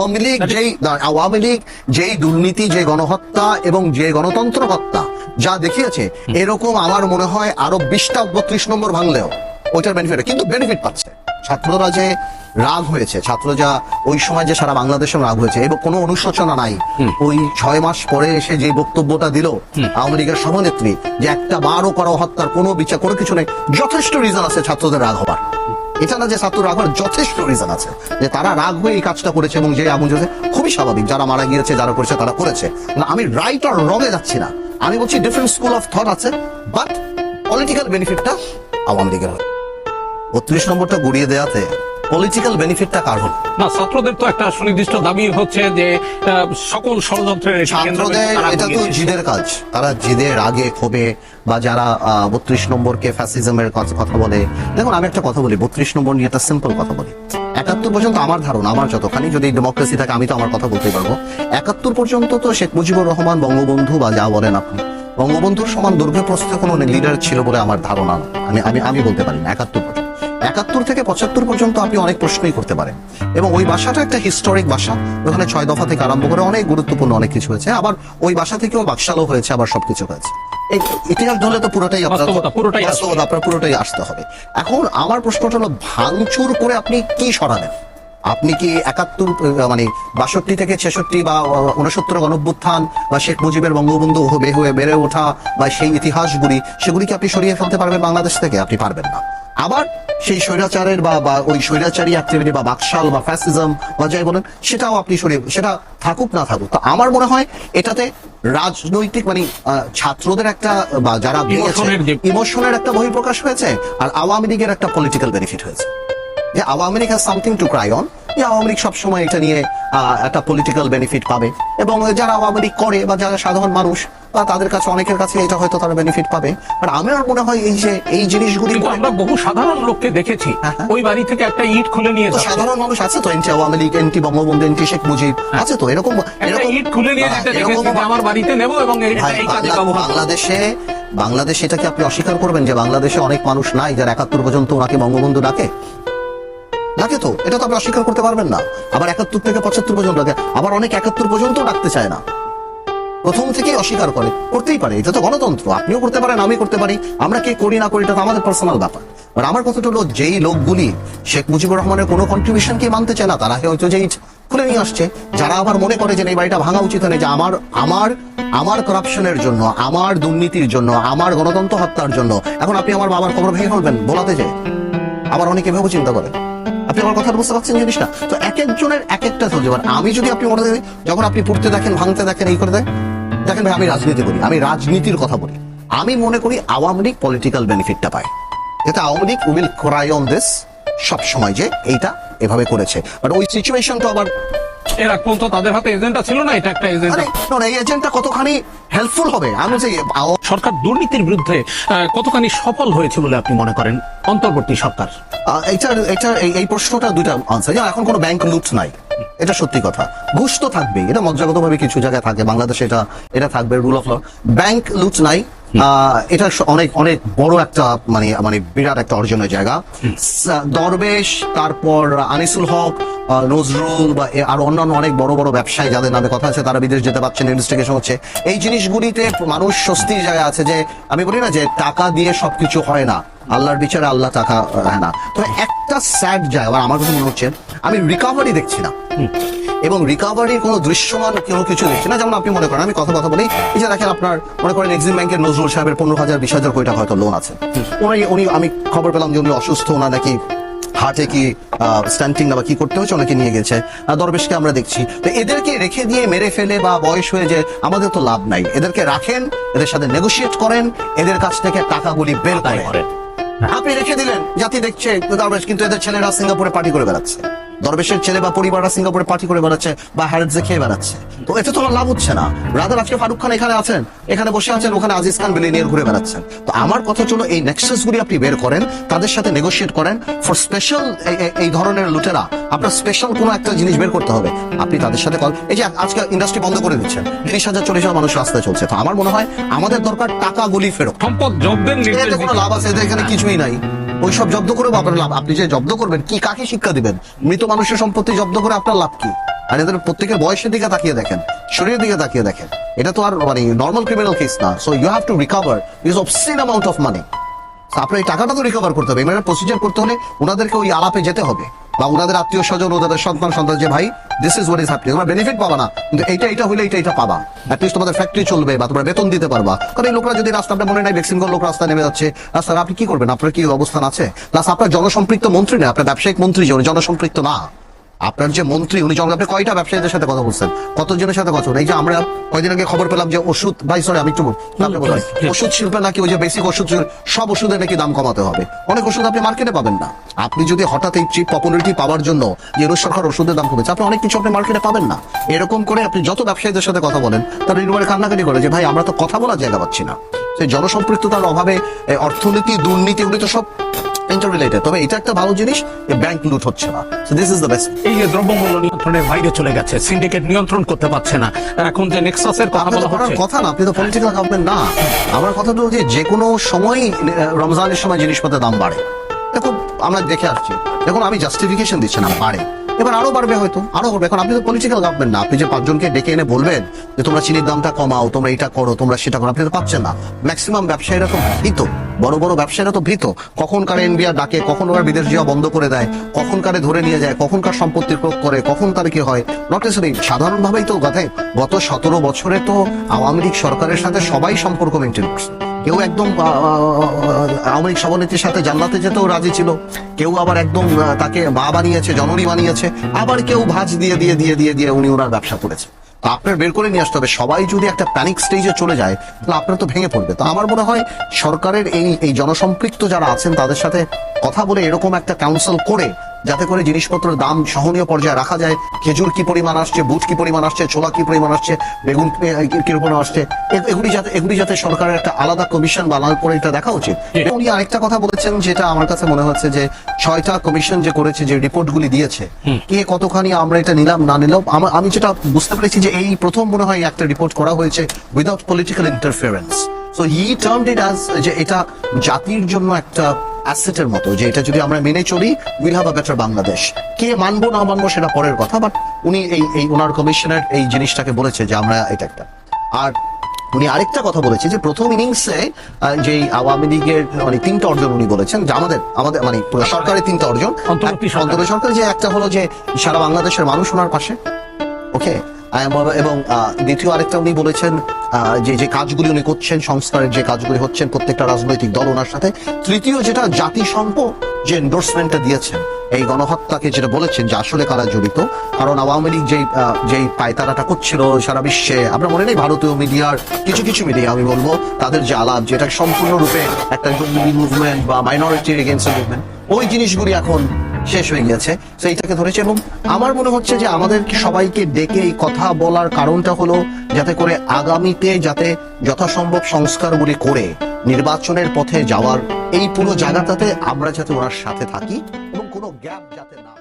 আওয়ামী লীগ যেই আওয়ামী লীগ যেই দুর্নীতি যে গণহত্যা এবং যে গণতন্ত্র হত্যা যা দেখিয়েছে এরকম আমার মনে হয় আরও বিশটা বত্রিশ নম্বর ভাঙলেও ওইটার বেনিফিট কিন্তু বেনিফিট পাচ্ছে। ছাত্ররা যে রাগ হয়েছে ছাত্র যা ওই সময় যে সারা বাংলাদেশে রাগ হয়েছে এবং কোনো অনুশোচনা নাই। ওই ছয় মাস পরে এসে যে বক্তব্যটা দিল আওয়ামী লীগের সভানেত্রী যে একটা বারও করা হত্যার কোনো বিচার কোনো কিছু নেই যথেষ্ট রিজন আছে ছাত্রদের রাগ হবার এটা না যে ছাত্র রাগ হওয়ার যথেষ্ট রিজন আছে যে তারা রাগ হয়ে এই কাজটা করেছে এবং যে আগুন জ্বলছে খুবই স্বাভাবিক যারা মারা গিয়েছে যারা করেছে তারা করেছে। না, আমি রাইট আর রঙে যাচ্ছি না। আমি বলছি ডিফারেন্ট স্কুল অফ থট আছে বাট পলিটিক্যাল বেনিফিটটা আওয়ামী লীগের হয়। বত্রিশ নম্বরটা গড়িয়ে দেওয়াতে পলিটিক্যাল বেনিফিটটা কার হলো? না ছাত্রদের তো একটা সুনির্দিষ্ট দাবি হচ্ছে যে সকল ষড়যন্ত্রের ছাত্রদের এটা তো জিদের কাজ। তারা জিদের আগে ক্ষোভে বা যারা বত্রিশ নম্বরকে ফ্যাসিজমের কথা বলে। দেখুন আমি একটা কথা বলি বত্রিশ নম্বর নিয়ে একটা সিম্পল কথা বলি। একাত্তর পর্যন্ত আমার ধারণা আমার যতখানি যদি ডেমোক্রেসি থাকে আমি তো আমার কথা বলতে পারব। একাত্তর পর্যন্ত তো শেখ মুজিবুর রহমান বঙ্গবন্ধু বা যা বলেন আপনি। বঙ্গবন্ধুর সমান দুর্গপ্রস্থ কোনো লিডার ছিল বলে আমার ধারণা আমি আমি আমি বলতে পারি না একাত্তর পর্যন্ত। একাত্তর থেকে পঁচাত্তর পর্যন্ত আপনি অনেক প্রশ্নই করতে পারেন। এবং ওই ভাষাটা একটা হিস্টোরিক ভাষা ওখানে ছয় দফা থেকে আরম্ভ করে অনেক গুরুত্বপূর্ণ অনেক কিছু হয়েছে। আবার ওই ভাষা থেকেও বাকশালও হয়েছে আবার সবকিছু হয়েছে। ইতিহাস ধরলে তো পুরোটাই আপনার পুরোটাই আপনার আসতে হবে। এখন আমার প্রশ্নটা হলো ভাঙচুর করে আপনি কি সরাবেন আপনি কি একাত্তর মানে বাষট্টি থেকে ছেষট্টি বা উনসত্তর গণভ্যুত্থান বা শেখ মুজিবের বঙ্গবন্ধু হয়ে হয়ে বেড়ে ওঠা বা সেই ইতিহাসগুলি সেগুলি কি আপনি সরিয়ে ফেলতে পারবেন বাংলাদেশ থেকে? আপনি পারবেন না। আবার সেই স্বৈরাচারের বা বা ওই স্বৈরাচারী অ্যাক্টিভিটি বা বাকশাল বা ফ্যাসিজম বা যাই বলেন সেটাও আপনি সরিয়ে সেটা থাকুক না থাকুক। তো আমার মনে হয় এটাতে রাজনৈতিক মানে ছাত্রদের একটা বা যারা ইমোশনের একটা বহিঃপ্রকাশ হয়েছে আর আওয়ামী লীগের একটা পলিটিক্যাল বেনিফিট হয়েছে। যে Awami League has something to cry on যে আওয়ামী লীগ সবসময় এটা নিয়ে একটা পলিটিক্যাল বেনিফিট পাবে। এবং যারা আওয়ামী লীগ করে বা যারা সাধারণ মানুষ বা তাদের কাছে অনেকের কাছে এটা হয়তো তারা বেনিফিট পাবে। বাট আমার মনে হয় এই যে এই জিনিসগুলি আমরা বহু সাধারণ লোককে দেখেছি। হ্যাঁ, হ্যাঁ। ওই বাড়ি থেকে একটা ইট খুলে নিয়ে সাধারণ মানুষ আছে তো এনটি আওয়ামী লীগ এনটি বঙ্গবন্ধু এনটি শেখ মুজিব আছে তো এরকম এরকম ইট খুলে নিয়ে হ্যাঁ, যেতে দেখেছি যে আমার বাড়িতে নেব এবং এই কাজে বাংলা- বাংলাদেশে বাংলাদেশে এটাকে আপনি অস্বীকার করবেন যে বাংলাদেশে অনেক মানুষ নাই যারা একাত্তর পর্যন্ত ওনাকে বঙ্গবন্ধু ডাকে। ডাকে তো? এটা তো আপনি অস্বীকার করতে পারবেন না। আবার একাত্তর থেকে পঁচাত্তর পর্যন্ত ডাকে আবার অনেক একাত্তর পর্যন্ত ডাকতে চায় না। প্রথম থেকেই অস্বীকার করে। করতেই পারে, এটা তো গণতন্ত্র। আপনিও করতে পারেন আমি করতে পারি। আমরা কে করি না করি, এটা তো আমাদের পার্সোনাল ব্যাপার। আর আমার কথাটা হলো, যেই লোকগুলি শেখ মুজিবুর রহমানের কোনো কন্ট্রিবিউশন কে মানতে চায় না, তারা হয়তো যেই খুলে নিয়ে আসছে। যারা আবার মনে করে যে এই বাড়িটা ভাঙা উচিত নয় যে আমার আমার আমার করাপশনের জন্য, আমার দুর্নীতির জন্য, আমার গণতন্ত্র হত্যার জন্য, এখন আপনি আমার বাবার খবর ভেঙে ফেলবেন, বলাতে যে আবার অনেকে এভাবে চিন্তা করে আপনি আমার কথা বুঝতে পারছেন জিনিসটা? তো এক একজনের এক একটা চলছে এবার আমি যদি আপনি মনে যখন আপনি পড়তে দেখেন, ভাঙতে দেখেন, এই করে দেয় দেখেন ভাই, আমি রাজনীতি করি, আমি রাজনীতির কথা বলি। আমি মনে করি আওয়ামী লীগ পলিটিক্যাল বেনিফিটটা পায়। এটা Awami League will cry on this সব সময় যে এইটা এভাবে করেছে। বাট ওই সিচুয়েশন তো আবার এর আগ পর্যন্ত তাদের হাতে এজেন্ডা ছিল না এটা একটা এজেন্ডা। আরে এই এজেন্টটা কতখানি হেল্পফুল হবে? আমি যে সরকার দুর্নীতির বিরুদ্ধে আহ, কতখানি সফল হয়েছে বলে আপনি মনে করেন? অন্তর্বর্তী সরকার। এইটার এটা এই- এই প্রশ্নটা দুইটা আনসার যেমন এখন কোনো ব্যাংক লুট নাই। এটা সত্যি কথা। ঘুষ তো থাকবেই। এটা মজ্জাগতভাবে কিছু জায়গায় থাকে। বাংলাদেশে এটা এটা থাকবে রুল অফ ল ব্যাংক লুট নাই। আহ, এটা স- অনেক অনেক বড় একটা মানে মানে বিরাট একটা অর্জনের জায়গা। সা- দরবেশ তারপর আনিসুল হক নজরুল বা আরও অন্যান্য অনেক বড় বড় ব্যবসায়ী যাদের নামে কথা আছে, তারা বিদেশ যেতে পারছেন ইনভেস্টিগেশন হচ্ছে। এই জিনিসগুলিতে মানুষ স্বস্তির জায়গা আছে যে, আমি বলি না যে টাকা দিয়ে সবকিছু হয় না। আল্লাহর বিচারে আল্লাহ টাকা হয় না। তো একটা স্যাড জায়গা আমার কাছে মনে হচ্ছে, আমি রিকভারি দেখছি না। এবং রিকভারির কোনো দৃশ্যমান কোনো কিছু দেখছি না। যেমন আপনি মনে করেন, আমি কথা কথা বলি, এই যে দেখেন আপনার, মনে করেন এক্সিম ব্যাংকের নজরুল সাহেবের পনেরো হাজার, বিশ হাজার কোটি টাকা হয়তো লোন আছে। উনি উনি, আমি খবর পেলাম যে উনি অসুস্থ, ওনার নাকি হার্টে কি স্ট্যান্টিং বা কি করতে হচ্ছে অনেকে নিয়ে গেছে। দরবেশকে আমরা দেখছি। তো এদেরকে রেখে দিয়ে মেরে ফেলে বা বয়স হয়ে যে আমাদের তো লাভ নাই। এদেরকে রাখেন এদের সাথে নেগোসিয়েট করেন এদের কাছ থেকে টাকাগুলি বের করেন। আপনি রেখে দিলেন জাতি দেখছে দরবেশ কিন্তু এদের ছেলেরা সিঙ্গাপুরে পার্টি করে বেড়াচ্ছে। দরবেশের ছেলে বা পরিবাররা সিঙ্গাপুরে পার্টি করে বেড়াচ্ছে বা হ্যারেটসে খেয়ে বেড়াচ্ছে। তো এতে তো লাভ হচ্ছে না। রাদার আজকে ফারুক খান এখানে আছেন? এখানে বসে আছেন ওখানে আজিজ খান বিলিনিয়ার ঘুরে বেড়াচ্ছেন। তো আমার কথা হলো এই নেক্সাস গুলি আপনি বের করেন তাদের সাথে নেগোশিয়েট করেন। ফর স্পেশাল এই ধরনের লুটেরা আপনার স্পেশাল কোনো একটা জিনিস বের করতে হবে। আপনি তাদের সাথে কল এই যে আজকে ইন্ডাস্ট্রি বন্ধ করে দিচ্ছেন তিরিশ হাজার চল্লিশ হাজার মানুষ রাস্তায় চলছে। তো আমার মনে হয় আমাদের দরকার টাকাগুলি ফেরত। সম্পদ জব্দের কোনো লাভ আছে? এখানে কিছুই নাই। ওই সব জব্দ করে আপনার লাভ। আপনি যে জব্দ করবেন, কি কাকে শিক্ষা দিবেন? মৃত মানুষের সম্পত্তি জব্দ করে আপনার লাভ কি? আর এদের প্রত্যেকের বয়সের দিকে তাকিয়ে দেখেন, শরীরের দিকে তাকিয়ে দেখেন। এটা তো আর মানে নর্মাল ক্রিমিনাল কেস না। So you have to recover is obscene amount of money আপনার এই টাকাটা তো রিকভার করতে হবে। এবার প্রসিজার করতে হলে ওনাদেরকে ওই আলাপে যেতে হবে। বা ওনাদের আত্মীয় স্বজন ওদের সন্তান সন্তান যে ভাই this is what is happening তোমরা বেনিফিট পাবা না, কিন্তু এইটা এটা হলে এটা এটা পাবা। অ্যাটলিস্ট তোমাদের ফ্যাক্টরি চলবে বা তোমরা বেতন দিতে পারবা। কারণ এই লোকরা যদি রাস্তা আপনার মনে নাই ভ্যাকসিন লোক রাস্তায় নেমে যাচ্ছে। রাস্তায় আপনি কি করবেন? আপনার কি অবস্থান আছে? প্লাস আপনার জনসম্পৃক্ত মন্ত্রী না, আপনার ব্যবসায়িক মন্ত্রী জন জনসম্পৃক্ত না। আপনার যে মন্ত্রী উনি জন আপনি কয়টা ব্যবসায়ীদের সাথে কথা বলছেন? কতজনের সাথে কথা? এই যে আমরা কয়দিন আগে খবর পেলাম যে ওষুধ ভাই সরি আমি একটু। ওষুধ শিল্পে নাকি ওই যে বেসিক ওষুধ সব ওষুধের নাকি দাম কমাতে হবে? অনেক ওষুধ আপনি মার্কেটে পাবেন না। আপনি যদি হঠাৎ এই চিপ পপুলারিটি পাওয়ার জন্য যে রুশ সরকার ওষুধের দাম কমেছে আপনি অনেক কিছু আপনি মার্কেটে পাবেন না। এরকম করে আপনি যত ব্যবসায়ীদের সাথে কথা বলেন তারা নির্ভরে কান্নাকাটি করে যে ভাই আমরা তো কথা বলার জায়গা পাচ্ছি না। সেই জনসম্পৃক্ততার অভাবে অর্থনীতি দুর্নীতি এগুলি তো সব ইন্টার তবে এটা একটা ভালো জিনিস ব্যাংক লুট হচ্ছে না। দিস ইজ দ্য বেস্ট এই যে দ্রব্যমূল্য নিয়ন্ত্রণের বাইরে চলে গেছে সিন্ডিকেট নিয়ন্ত্রণ করতে পারছে না। এখন যে নেক্সাসের কথা বলা হচ্ছে কথা না আপনি তো পলিটিক্যাল গভর্নমেন্ট না। আমার কথা তো যে যে কোনো সময় রমজানের সময় জিনিসপত্রের দাম বাড়ে। দেখো আমরা দেখে আসছি। দেখুন আমি জাস্টিফিকেশন দিচ্ছি না বাড়ে। এবার আরও বাড়বে হয়তো, আরও বাড়বে। এখন আপনি তো পলিটিক্যাল গভর্নমেন্ট না। আপনি যে পাঁচজনকে ডেকে এনে বলবেন যে তোমরা চিনির দামটা কমাও, তোমরা এটা করো, তোমরা সেটা করো, আপনি তো পাচ্ছেন না। ম্যাক্সিমাম ব্যবসায়ীরা তো ভীত। বড় বড় ব্যবসায়ীরা তো ভীত। কখন কারে এনবিআর ডাকে কখন ওরা বিদেশ যাওয়া বন্ধ করে দেয় কখন কারে ধরে নিয়ে যায় কখন কার সম্পত্তি প্রয়োগ করে, কখন তার কি হয়? নট নেসেসারি সাধারণভাবেই তো গত সতেরো বছরে তো আওয়ামী লীগ সরকারের সাথে সবাই সম্পর্ক মেনটেন করছে। কেউ একদম আওয়ামী লীগ সভানেত্রীর সাথে জান্নাতে যেতেও রাজি ছিল। কেউ আবার একদম তাকে মা বানিয়েছে, জননী বানিয়েছে। আবার কেউ ভাজ দিয়ে দিয়ে দিয়ে দিয়ে দিয়ে উনি ওনার ব্যবসা করেছে। তো আপনার বের করে নিয়ে আসতে হবে। সবাই যদি একটা প্যানিক স্টেজে চলে যায়, তাহলে আপনার তো ভেঙে পড়বে। তো আমার মনে হয় সরকারের এই এই জনসম্পৃক্ত যারা আছেন, তাদের সাথে কথা বলে এরকম একটা কাউন্সিল করে যাতে করে জিনিসপত্রের দাম সহনীয় পর্যায়ে রাখা যায়। খেজুর কি পরিমাণ আসছে বুট কি পরিমাণ আসছে ছোলা কি পরিমাণ আসছে বেগুন কি কি পরিমাণ আসছে এগুলি যাতে এগুলি যাতে সরকারের একটা আলাদা কমিশন বা আলাদা করে এটা দেখা উচিত। উনি আরেকটা কথা বলেছেন যেটা আমার কাছে মনে হচ্ছে যে ছয়টা কমিশন যে করেছে যে রিপোর্টগুলি দিয়েছে কে কতখানি আমরা এটা নিলাম না নিলাম আমি যেটা বুঝতে পেরেছি যে এই প্রথম মনে হয় একটা রিপোর্ট করা হয়েছে without political interference so he termed it as যে এটা জাতির জন্য একটা অ্যাসেটের মতো যে এটা যদি আমরা মেনে চলি will have a better Bangladesh কে মানবো না মানবো সেটা পরের কথা বাট উনি এই এই ওনার কমিশনের এই জিনিসটাকে বলেছে যে আমরা এটা একটা। আর উনি আরেকটা কথা বলেছে যে প্রথম ইনিংসে যে আওয়ামী লীগের মানে তিনটা অর্জন উনি বলেছেন যে আমাদের আমাদের মানে সরকারের তিনটা অর্জন। অন্তর্বর্তী সরকার। যে একটা হলো যে সারা বাংলাদেশের মানুষ ওনার পাশে। ওকে এবং দ্বিতীয় আরেকটা উনি বলেছেন যে যে কাজগুলি উনি করছেন, সংস্কারের যে কাজগুলি হচ্ছেন প্রত্যেকটা রাজনৈতিক দল ওনার সাথে। তৃতীয় যেটা, জাতিসংঘ যে এন্ডোর্সমেন্টটা দিয়েছেন, এই গণহত্যাকে যেটা বলেছেন যে আসলে কারা জড়িত, কারণ আওয়ামী লীগ যেই যেই পায়তারাটা করছিল সারা বিশ্বে, আমরা মনে নেই ভারতীয় মিডিয়ার কিছু কিছু মিডিয়া, আমি বলব, তাদের যে আলাপ, যেটা সম্পূর্ণরূপে একটা মুভমেন্ট বা মাইনরিটি এগেন্স্ট মুভমেন্ট ওই জিনিসগুলি এখন শেষ হয়ে গেছে তো এইটাকে ধরেছে এবং আমার মনে হচ্ছে যে আমাদের সবাইকে ডেকে এই কথা বলার কারণটা হলো যাতে করে আগামীতে যাতে যথাসম্ভব সংস্কারগুলি করে নির্বাচনের পথে যাওয়ার এই পুরো জায়গাটাতে আমরা যাতে ওনার সাথে থাকি এবং কোনো গ্যাপ যাতে না